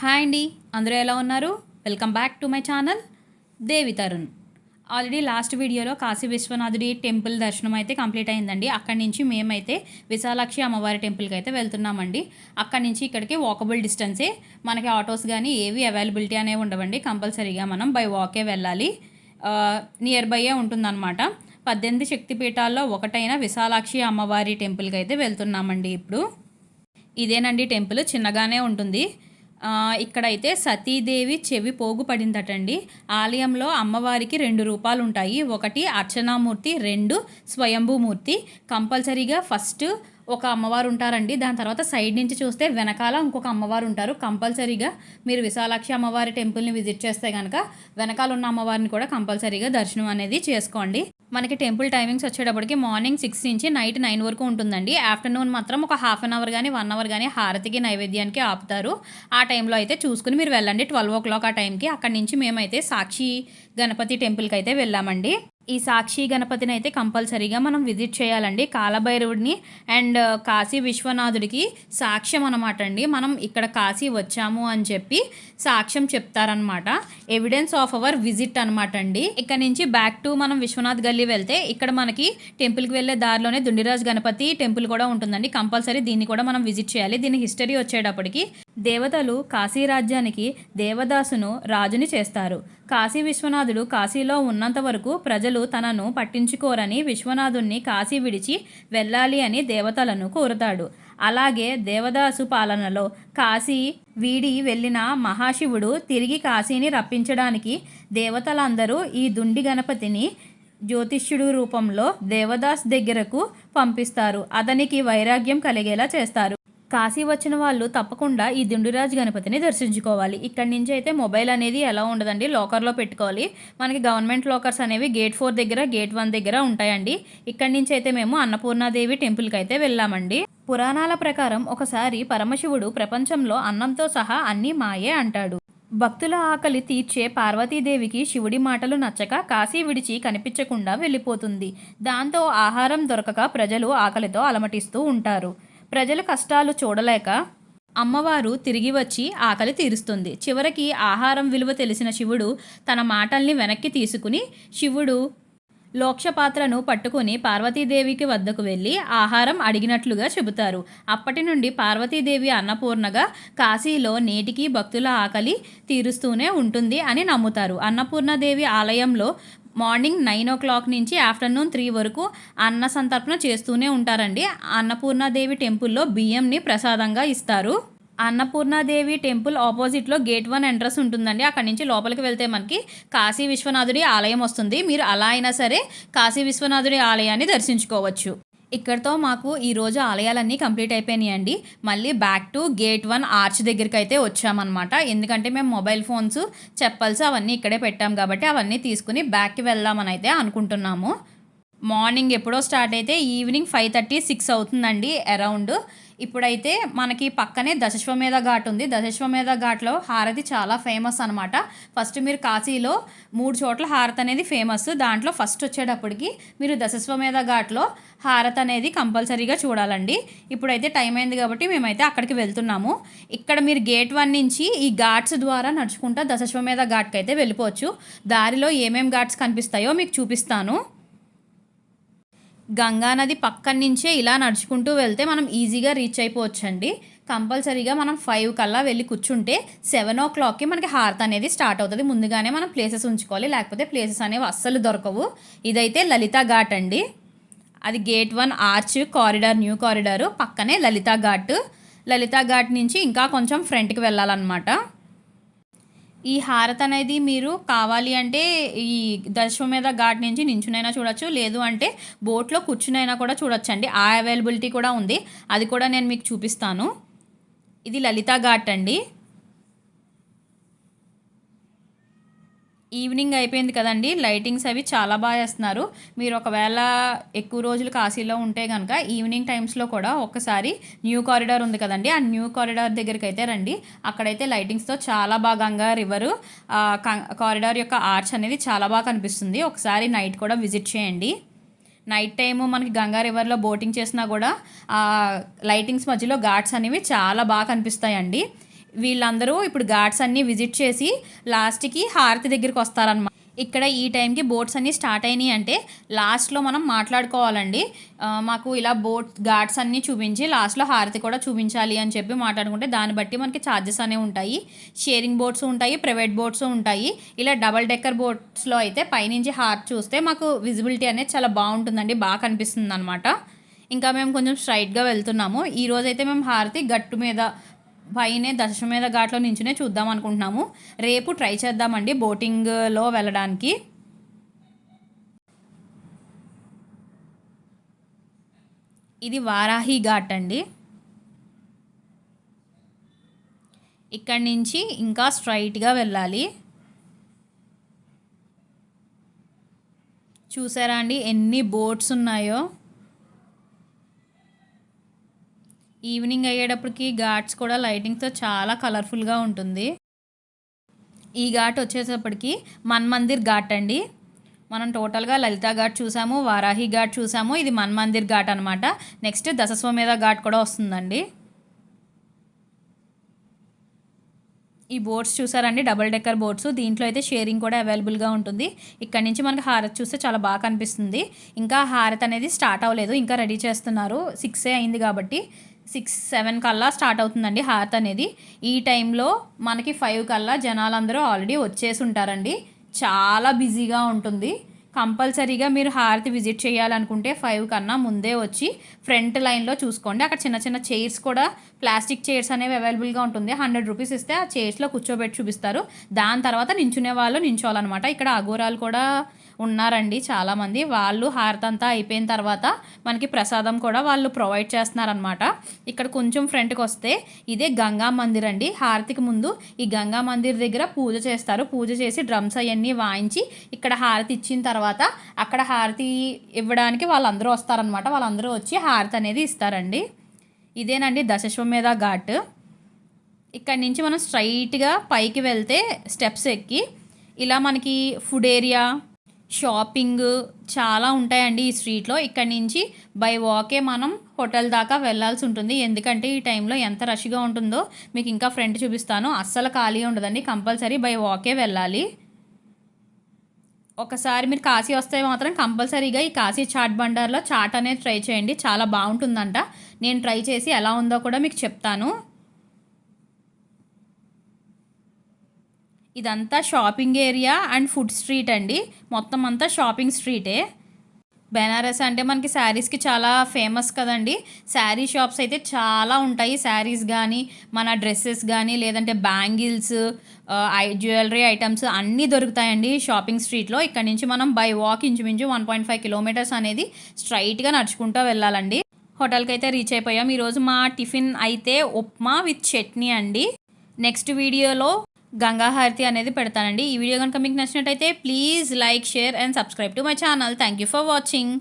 Hi అండి. అందరూ ఎలా ఉన్నారు? Welcome back to my channel Devi Tarun. Already last వీడియోలో కాశీ విశ్వనాథుడి టెంపుల్ దర్శనం అయితే కంప్లీట్ అయిందండి. అక్కడి నుంచి మేమైతే విశాలాక్షి అమ్మవారి టెంపుల్కి అయితే వెళ్తున్నామండి. అక్కడి నుంచి ఇక్కడికి వాకబుల్ డిస్టెన్సే మనకి ఆటోస్ కానీ ఏవి అవైలబిలిటీ అనేవి ఉండవండి. కంపల్సరీగా మనం బై వాకే వెళ్ళాలి. నియర్ బైయే ఉంటుందన్నమాట. పద్దెనిమిది శక్తిపీఠాల్లో ఒకటైన విశాలాక్షి అమ్మవారి టెంపుల్కి అయితే వెళ్తున్నామండి ఇప్పుడు. ఇదేనండి టెంపుల్ చిన్నగానే ఉంటుంది. ఇక్కడైతే సతీదేవి చెవి పోగుపడిందటండి. ఆలయంలో అమ్మవారికి రెండు రూపాలు ఉంటాయి ఒకటి అర్చనామూర్తి రెండు స్వయంభూమూర్తి. కంపల్సరీగా ఫస్ట్ ఒక అమ్మవారు ఉంటారండి దాని తర్వాత సైడ్ నుంచి చూస్తే వెనకాల ఇంకొక అమ్మవారు ఉంటారు కంపల్సరీగా మీరు విశాలాక్షి అమ్మవారి టెంపుల్ని విజిట్ చేస్తే కనుక వెనకాల ఉన్న అమ్మవారిని కూడా కంపల్సరీగా దర్శనం అనేది చేసుకోండి. మనకి టెంపుల్ టైమింగ్స్ వచ్చేటప్పటికి మార్నింగ్ సిక్స్ నుంచి నైట్ నైన్ వరకు ఉంటుందండి. ఆఫ్టర్నూన్ మాత్రం ఒక హాఫ్ అన్ అవర్ కానీ వన్ అవర్ కానీ హారతికి నైవేద్యానికి ఆపుతారు. ఆ టైంలో అయితే చూసుకుని మీరు వెళ్ళండి. ట్వెల్వ్ ఓ క్లాక్ ఆ టైంకి. అక్కడి నుంచి మేమైతే సాక్షి గణపతి టెంపుల్కి అయితే వెళ్ళామండి. ఈ సాక్షి గణపతిని అయితే కంపల్సరీగా మనం విజిట్ చేయాలండి. కాలభైరవుడిని అండ్ uh, కాశీ విశ్వనాథుడికి సాక్ష్యం అనమాట అండి. మనం ఇక్కడ కాశీ వచ్చాము అని చెప్పి సాక్ష్యం చెప్తారనమాట ఎవిడెన్స్ ఆఫ్ అవర్ విజిట్ అనమాట అండి. ఇక్కడ నుంచి బ్యాక్ టు మనం విశ్వనాథ్ గల్లీ వెళ్తే ఇక్కడ మనకి టెంపుల్కి వెళ్ళే దారిలోనే దుండిరాజ్ గణపతి టెంపుల్ కూడా ఉంటుందండి. కంపల్సరీ దీన్ని కూడా మనం విజిట్ చేయాలి. దీని హిస్టరీ వచ్చేటప్పటికి దేవతలు కాశీ రాజ్యానికి దేవదాసును రాజుని చేస్తారు. కాశీ విశ్వనాథుడు కాశీలో ఉన్నంత వరకు ప్రజలు తనను పట్టించుకోరని విశ్వనాథుణ్ణి కాశీ విడిచి వెళ్ళాలి అని దేవతలను కోరుతాడు. అలాగే దేవదాసు పాలనలో కాశీ వీడి వెళ్ళిన మహాశివుడు తిరిగి కాశీని రప్పించడానికి దేవతలందరూ ఈ దుండి గణపతిని జ్యోతిష్యుడు రూపంలో దేవదాస్ దగ్గరకు పంపిస్తారు. అతనికి వైరాగ్యం కలిగేలా చేస్తారు. కాశీ వచ్చిన వాళ్ళు తప్పకుండా ఈ దిండురాజ్ గణపతిని దర్శించుకోవాలి. ఇక్కడి నుంచి అయితే మొబైల్ అనేది ఎలా ఉండదండి? లాకర్లో పెట్టుకోవాలి. మనకి గవర్నమెంట్ లాకర్స్ అనేవి గేట్ ఫోర్ దగ్గర గేట్ వన్ దగ్గర ఉంటాయండి. ఇక్కడి నుంచి అయితే మేము అన్నపూర్ణాదేవి టెంపుల్కి అయితే వెళ్ళామండి. పురాణాల ప్రకారం ఒకసారి పరమశివుడు ప్రపంచంలో అన్నంతో సహా అన్నీ మాయే అంటాడు. భక్తుల ఆకలి తీర్చే పార్వతీదేవికి శివుడి మాటలు నచ్చక కాశీ విడిచి కనిపించకుండా వెళ్ళిపోతుంది. దాంతో ఆహారం దొరకక ప్రజలు ఆకలితో అలమటిస్తూ ఉంటారు. ప్రజల కష్టాలు చూడలేక అమ్మవారు తిరిగి వచ్చి ఆకలి తీరుస్తుంది. చివరికి ఆహారం విలువ తెలిసిన శివుడు తన మాటల్ని వెనక్కి తీసుకుని శివుడు లోక్షపాత్రను పట్టుకుని పార్వతీదేవికి వద్దకు వెళ్ళి ఆహారం అడిగినట్లుగా చెబుతారు. అప్పటి నుండి పార్వతీదేవి అన్నపూర్ణగా కాశీలో నేటికి భక్తుల ఆకలి తీరుస్తూనే ఉంటుంది అని నమ్ముతారు. అన్నపూర్ణదేవి ఆలయంలో మార్నింగ్ నైన్ ఓ క్లాక్ నుంచి ఆఫ్టర్నూన్ త్రీ వరకు అన్న సంతర్పణ చేస్తూనే ఉంటారండి. అన్నపూర్ణాదేవి టెంపుల్లో బియ్యంని ప్రసాదంగా ఇస్తారు. అన్నపూర్ణాదేవి టెంపుల్ ఆపోజిట్లో గేట్ వన్ ఎంట్రన్స్ ఉంటుందండి. అక్కడి నుంచి లోపలికి వెళ్తే మనకి కాశీ విశ్వనాథుడి ఆలయం వస్తుంది. మీరు అలా అయినా సరే కాశీ విశ్వనాథుడి ఆలయాన్ని దర్శించుకోవచ్చు. ఇక్కడతో మాకు ఈరోజు ఆలయాలన్నీ కంప్లీట్ అయిపోయినాయండి. మళ్ళీ back to gate one arch దగ్గరికి అయితే వచ్చామన్నమాట. ఎందుకంటే మేము మొబైల్ ఫోన్స్ చెప్పల్స్ అవన్నీ ఇక్కడే పెట్టాం కాబట్టి అవన్నీ తీసుకుని బ్యాక్కి వెళ్దామని అయితే అనుకుంటున్నాము. మార్నింగ్ ఎప్పుడో స్టార్ట్ అయితే ఈవినింగ్ ఫైవ్ థర్టీ సిక్స్ అవుతుందండి అరౌండ్ ఇప్పుడైతే మనకి పక్కనే దశశ్వమేధ ఘాట్ ఉంది. దశశ్వమేధ ఘాట్లో హారతి చాలా ఫేమస్ అనమాట ఫస్ట్ మీరు కాశీలో మూడు చోట్ల హారతి అనేది ఫేమస్. దాంట్లో ఫస్ట్ వచ్చేటప్పటికి మీరు దశశ్వమేధ ఘాట్లో హారతి అనేది కంపల్సరీగా చూడాలండి. ఇప్పుడైతే టైం అయింది కాబట్టి మేమైతే అక్కడికి వెళ్తున్నాము. ఇక్కడ మీరు గేట్ వన్ నుంచి ఈ ఘాట్స్ ద్వారా నడుచుకుంటా దశశ్వమేధ ఘాట్కి అయితే వెళ్ళిపోవచ్చు. దారిలో ఏమేం ఘాట్స్ కనిపిస్తాయో మీకు చూపిస్తాను. గంగా నది పక్కన నుంచే ఇలా నడుచుకుంటూ వెళ్తే మనం ఈజీగా రీచ్ అయిపోవచ్చండి. కంపల్సరీగా మనం ఫైవ్ కల్లా వెళ్ళి కూర్చుంటే సెవెన్ ఓ క్లాక్కి మనకి హారత్ అనేది స్టార్ట్ అవుతుంది. ముందుగానే మనం ప్లేసెస్ ఉంచుకోవాలి. లేకపోతే ప్లేసెస్ అనేవి అస్సలు దొరకవు. ఇదైతే లలితా ఘాట్ అండి. అది gate one arch corridor new corridor పక్కనే లలితా ఘాట్. లలితా ఘాట్ నుంచి ఇంకా కొంచెం ఫ్రంట్కి వెళ్ళాలన్నమాట. ఈ హారత్ అనేది మీరు కావాలి అంటే ఈ దశమేధ ఘాట్ నుంచి నించునైనా చూడొచ్చు లేదు అంటే బోట్లో కూర్చునైనా కూడా చూడొచ్చు అండి ఆ అవైలబిలిటీ కూడా ఉంది. అది కూడా నేను మీకు చూపిస్తాను. ఇది లలితా ఘాట్ అండి. ఈవినింగ్ అయిపోయింది కదండి. లైటింగ్స్ అవి చాలా బాగా వేస్తున్నారు మీరు ఒకవేళ ఎక్కువ రోజులు కాశీలో ఉంటే కనుక ఈవినింగ్ టైమ్స్లో కూడా ఒకసారి న్యూ కారిడార్ ఉంది కదండి. ఆ న్యూ కారిడార్ దగ్గరికి అయితే రండి. అక్కడైతే లైటింగ్స్తో చాలా బాగా గంగా రివరు కారిడార్ యొక్క ఆర్చ్ అనేది చాలా బాగా కనిపిస్తుంది. ఒకసారి నైట్ కూడా విజిట్ చేయండి. నైట్ టైము మనకి గంగా రివర్లో బోటింగ్ చేసినా కూడా ఆ లైటింగ్స్ మధ్యలో ఘాట్స్ అనేవి చాలా బాగా కనిపిస్తాయండి. వీళ్ళందరూ ఇప్పుడు ఘాట్స్ అన్నీ విజిట్ చేసి లాస్ట్కి హారతి దగ్గరికి వస్తారనమాట ఇక్కడ ఈ టైంకి బోట్స్ అన్నీ స్టార్ట్ అయినాయి అంటే లాస్ట్లో మనం మాట్లాడుకోవాలండి. మాకు ఇలా బోట్ ఘాట్స్ అన్నీ చూపించి లాస్ట్లో హారతి కూడా చూపించాలి అని చెప్పి మాట్లాడుకుంటే దాన్ని బట్టి మనకి ఛార్జెస్ అనేవి ఉంటాయి. షేరింగ్ బోట్స్ ఉంటాయి ప్రైవేట్ బోట్స్ ఉంటాయి. ఇలా డబల్ డెక్కర్ బోట్స్లో అయితే పైనుంచి హార్ట్ చూస్తే మాకు విజిబిలిటీ అనేది చాలా బాగుంటుందండి బాగా కనిపిస్తుంది అనమాట ఇంకా మేము కొంచెం స్ట్రైట్గా వెళ్తున్నాము. ఈరోజైతే మేము హారతి గట్టు మీద పైనే దశమేధ ఘాట్లో నించునే చూద్దాం అనుకుంటున్నాము. రేపు ట్రై చేద్దామండి బోటింగ్లో వెళ్ళడానికి. ఇది వారాహి ఘాట్ అండి. ఇక్కడి నుంచి ఇంకా స్ట్రైట్గా వెళ్ళాలి. చూసారా అండి ఎన్ని బోట్స్ ఉన్నాయో. ఈవినింగ్ అయ్యేటప్పటికి ఘాట్స్ కూడా లైటింగ్తో చాలా కలర్ఫుల్గా ఉంటుంది. ఈ ఘాట్ వచ్చేటప్పటికి మన్ మందిర్ ఘాట్ అండి. మనం టోటల్గా లలితా ఘాట్ చూసాము వారాహి ఘాట్ చూసాము. ఇది మన్ మందిర్ ఘాట్ అనమాట నెక్స్ట్ దశస్వమేధ ఘాట్ కూడా వస్తుందండి. ఈ బోట్స్ చూసారండి డబుల్ డెక్కర్ బోట్స్. దీంట్లో అయితే షేరింగ్ కూడా అవైలబుల్గా ఉంటుంది. ఇక్కడ నుంచి మనకి హారత్ చూస్తే చాలా బాగా కనిపిస్తుంది. ఇంకా హారత్ అనేది స్టార్ట్ అవ్వలేదు ఇంకా రెడీ చేస్తున్నారు. సిక్సే అయింది కాబట్టి సిక్స్ సెవెన్ కల్లా స్టార్ట్ అవుతుందండి హారత్ అనేది. ఈ టైంలో మనకి ఫైవ్ కల్లా జనాలందరూ ఆల్రెడీ వచ్చేసి ఉంటారండి చాలా బిజీగా ఉంటుంది. కంపల్సరీగా మీరు హారతి విజిట్ చేయాలనుకుంటే ఫైవ్ కన్నా ముందే వచ్చి ఫ్రంట్ లైన్లో చూసుకోండి. అక్కడ చిన్న చిన్న చైర్స్ కూడా ప్లాస్టిక్ చైర్స్ అనేవి అవైలబుల్గా ఉంటుంది. హండ్రెడ్ రూపీస్ ఇస్తే ఆ చైర్స్లో కూర్చోబెట్టి చూపిస్తారు. దాని తర్వాత నించునే వాళ్ళు నించోవాలన్నమాట. ఇక్కడ అఘోరాలు కూడా ఉన్నారండి చాలామంది. వాళ్ళు హారతంతా అయిపోయిన తర్వాత మనకి ప్రసాదం కూడా వాళ్ళు ప్రొవైడ్ చేస్తున్నారనమాట ఇక్కడ కొంచెం ఫ్రంట్కి వస్తే ఇదే గంగా మందిర్ అండి. హారతికి ముందు ఈ గంగా మందిర్ దగ్గర పూజ చేస్తారు. పూజ చేసి డ్రమ్స్ అవన్నీ వాయించి ఇక్కడ హారతి ఇచ్చిన తర్వాత అక్కడ హారతి ఇవ్వడానికి వాళ్ళందరూ వస్తారనమాట వాళ్ళందరూ వచ్చి హారతి అనేది ఇస్తారండి. ఇదేనండి దశశ్వమేధ ఘాట్. ఇక్కడ నుంచి మనం స్ట్రైట్గా పైకి వెళ్తే స్టెప్స్ ఎక్కి ఇలా మనకి ఫుడ్ ఏరియా షాపింగ్ చాలా ఉంటాయండి ఈ స్ట్రీట్లో. ఇక్కడ నుంచి బై వాకే మనం హోటల్ దాకా వెళ్ళాల్సి ఉంటుంది. ఎందుకంటే ఈ టైంలో ఎంత రష్గా ఉంటుందో మీకు ఇంకా ఫ్రంట్ చూపిస్తాను. అస్సలు ఖాళీ ఉండదండి. కంపల్సరీ బై వాకే వెళ్ళాలి. ఒకసారి మీరు కాశీ వస్తే మాత్రం కంపల్సరీగా ఈ కాశీ చాట్ బండార్లో చాట్ అనేది ట్రై చేయండి. చాలా బాగుంటుందంట. నేను ట్రై చేసి ఎలా ఉందో కూడా మీకు చెప్తాను. ఇదంతా shopping area and food street అండి. మొత్తం అంతా షాపింగ్ స్ట్రీటే. బెనారస్ అంటే మనకి శారీస్కి చాలా ఫేమస్ కదండి. శారీ షాప్స్ అయితే చాలా ఉంటాయి. శారీస్ కానీ మన డ్రెస్సెస్ కానీ లేదంటే బ్యాంగిల్స్ జ్యువెలరీ ఐటమ్స్ అన్నీ దొరుకుతాయండి షాపింగ్ స్ట్రీట్లో. ఇక్కడ నుంచి మనం బై వాక్ ఇంచుమించు వన్ పాయింట్ ఫైవ్ కిలోమీటర్స్ అనేది స్ట్రైట్గా నడుచుకుంటూ వెళ్ళాలండి. హోటల్కి అయితే రీచ్ అయిపోయాం. ఈరోజు మా టిఫిన్ అయితే ఉప్మా విత్ చట్నీ అండి. నెక్స్ట్ వీడియోలో గంగాహారతి అనేది పెడతానండి. ఈ వీడియో కనుక మీకు నచ్చినట్టయితే please like share and subscribe to my channel thank you for watching